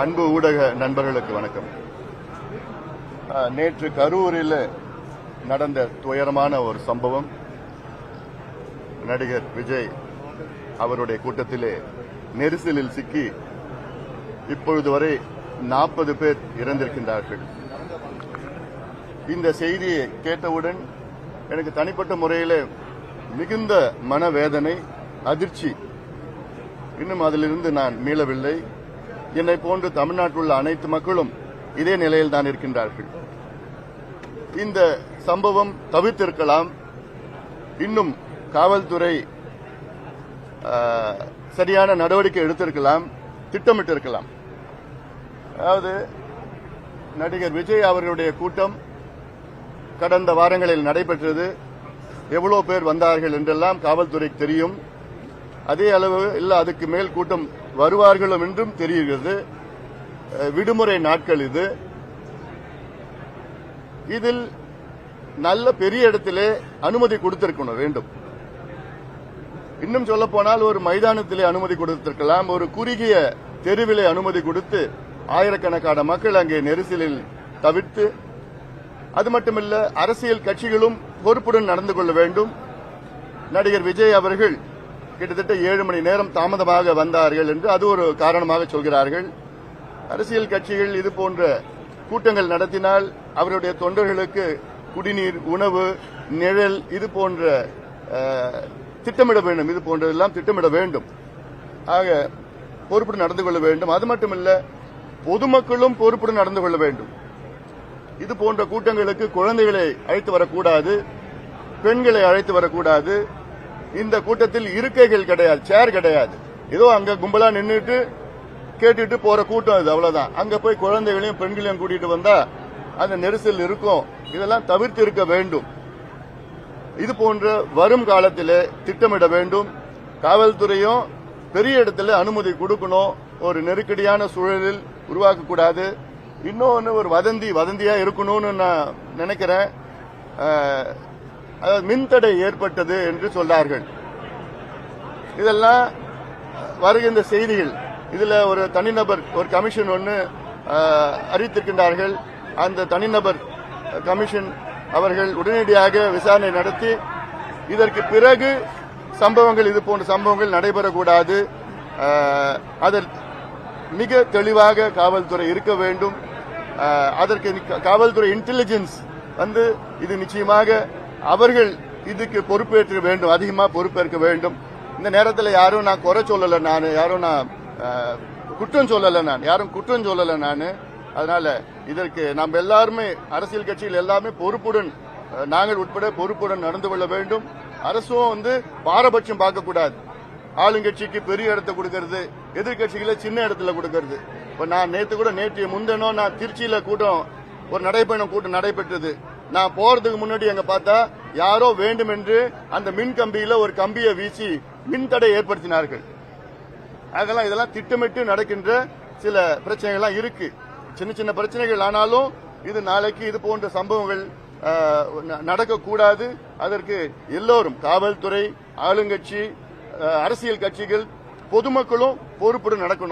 அன்பு ஊடக நண்பர்களுக்கு வணக்கம். நேற்று கரூரில் நடந்த துயரமான ஒரு சம்பவம். நடிகர் விஜய் அவருடைய கூட்டத்திலே நெரிசலில் சிக்கி இப்பொழுது வரை நாற்பது பேர் இறந்திருக்கின்றார்கள். இந்த செய்தியை கேட்டவுடன் எனக்கு தனிப்பட்ட முறையில் மிகுந்த மனவேதனை அதிர்ச்சி. இன்னும் அதிலிருந்து நான் மீளவில்லை. என்னை போன்று தமிழ்நாட்டில் உள்ள அனைத்து மக்களும் இதே நிலையில் தான் இருக்கின்றார்கள். இந்த சம்பவம் தவிர்த்திருக்கலாம். இன்னும் காவல்துறை சரியான நடவடிக்கை எடுத்திருக்கலாம் திட்டமிட்டிருக்கலாம். அதாவது நடிகர் விஜய் அவர்களுடைய கூட்டம் கடந்த வாரங்களில் நடைபெற்றது. எவ்வளவு பேர் வந்தார்கள் என்றெல்லாம் காவல்துறைக்கு தெரியும். அதே அளவு இல்ல அதுக்கு மேல் கூட்டம் வருவார்களும் என்றும் தெரிகிறது. விடுமுறை நாட்கள் இது. இதில் நல்ல பெரிய இடத்திலே அனுமதி கொடுத்திருக்கணும் வேண்டும். இன்னும் சொல்ல போனால் ஒரு மைதானத்திலே அனுமதி கொடுத்திருக்கலாம். ஒரு குறுகிய தெருவிலே அனுமதி கொடுத்து ஆயிரக்கணக்கான மக்கள் அங்கே நெரிசலில் தவிர்த்து அது மட்டுமல்ல அரசியல் கட்சிகளும் பொறுப்புடன் நடந்து கொள்ள வேண்டும். நடிகர் விஜய் அவர்கள் கிட்டத்தட்ட ஏழு மணி நேரம் தாமதமாக வந்தார்கள் என்று அது ஒரு காரணமாக சொல்கிறார்கள். அரசியல் கட்சிகள் இது போன்ற கூட்டங்கள் நடத்தினால் அவருடைய தொண்டர்களுக்கு குடிநீர் உணவு நிழல் இது போன்ற திட்டமிட வேண்டும். இது போன்றதெல்லாம் திட்டமிட வேண்டும். ஆக பொறுப்புடன் நடந்து கொள்ள வேண்டும். அது மட்டுமல்ல பொதுமக்களும் பொறுப்புடன் நடந்து கொள்ள வேண்டும். இது போன்ற கூட்டங்களுக்கு குழந்தைகளை அழைத்து வரக்கூடாது பெண்களை அழைத்து வரக்கூடாது இந்த கூட்டத்தில் இருக்கைகள் கிடையாது சேர் கிடையாது. ஏதோ அங்க கும்பலா நின்றுட்டு கேட்டுட்டு போற கூட்டம் இது அவ்வளவுதான். அங்க போய் குழந்தைகளையும் பெண்களையும் கூட்டிட்டு வந்தா அந்த நெரிசல் இருக்கும். இதெல்லாம் தவிர்த்து இருக்க வேண்டும். இது போன்ற வரும் காலத்தில் திட்டமிட வேண்டும். காவல்துறையும் பெரிய இடத்துல அனுமதி கொடுக்கணும். ஒரு நெருக்கடியான சூழலில் உருவாக்கக்கூடாது. இன்னொன்னு ஒரு வதந்தி வதந்தியா இருக்கணும்னு நான் நினைக்கிறேன். மின்தடை ஏற்பட்டது என்று சொன்னார்கள். இதெல்லாம் வருகின்ற செய்திகள். இதுல ஒரு தனிநபர் ஒரு கமிஷன் ஒன்று அறிவித்திருக்கின்றார்கள். அந்த தனிநபர் கமிஷன் அவர்கள் உடனடியாக விசாரணை நடத்தி இதற்கு பிறகு சம்பவங்கள் இது போன்ற சம்பவங்கள் நடைபெறக்கூடாது. அதில் மிக தெளிவாக காவல்துறை இருக்க வேண்டும். அதற்கு காவல்துறை இன்டெலிஜென்ஸ் வந்து இது நிச்சயமாக அவர்கள் இதுக்கு பொறுப்பேற்க வேண்டும் அதிகமா பொறுப்பேற்க வேண்டும். இந்த நேரத்தில் யாரும் நான் குறை சொல்லல நான் யாரும் நான் குற்றம் சொல்லல நான் யாரும் குற்றம் சொல்லல நான். அதனால இதற்கு நாம் எல்லாருமே அரசியல் கட்சிகள் எல்லாமே பொறுப்புடன் நாங்கள் உட்பட பொறுப்புடன் நடந்து கொள்ள வேண்டும். அரசும் வந்து பாரபட்சம் பார்க்கக்கூடாது. ஆளுங்கட்சிக்கு பெரிய இடத்தை கொடுக்கறது எதிர்கட்சிகளை சின்ன இடத்துல கொடுக்கறது. இப்ப நான் நேற்று கூட நேற்று முந்தினோம் நான் திருச்சியில கூட்டம் ஒரு நடைப்பயணம் கூட்டம் நடைபெற்றது. நான் போறதுக்கு முன்னாடி எங்க பார்த்தா யாரோ வேண்டும் என்று அந்த மின் கம்பியில ஒரு கம்பியை வீசி மின்தடை ஏற்படுத்தினார்கள். அதெல்லாம் இதெல்லாம் திட்டமிட்டு நடக்கின்ற சில பிரச்சனைகள்லாம் இருக்கு. சின்ன சின்ன பிரச்சனைகள் ஆனாலும் இது நாளைக்கு இது போன்ற சம்பவங்கள் நடக்கக்கூடாது. அதற்கு எல்லோரும் காவல்துறை ஆளுங்கட்சி அரசியல் கட்சிகள் பொதுமக்களும் பொறுப்புடன் நடக்கணும்.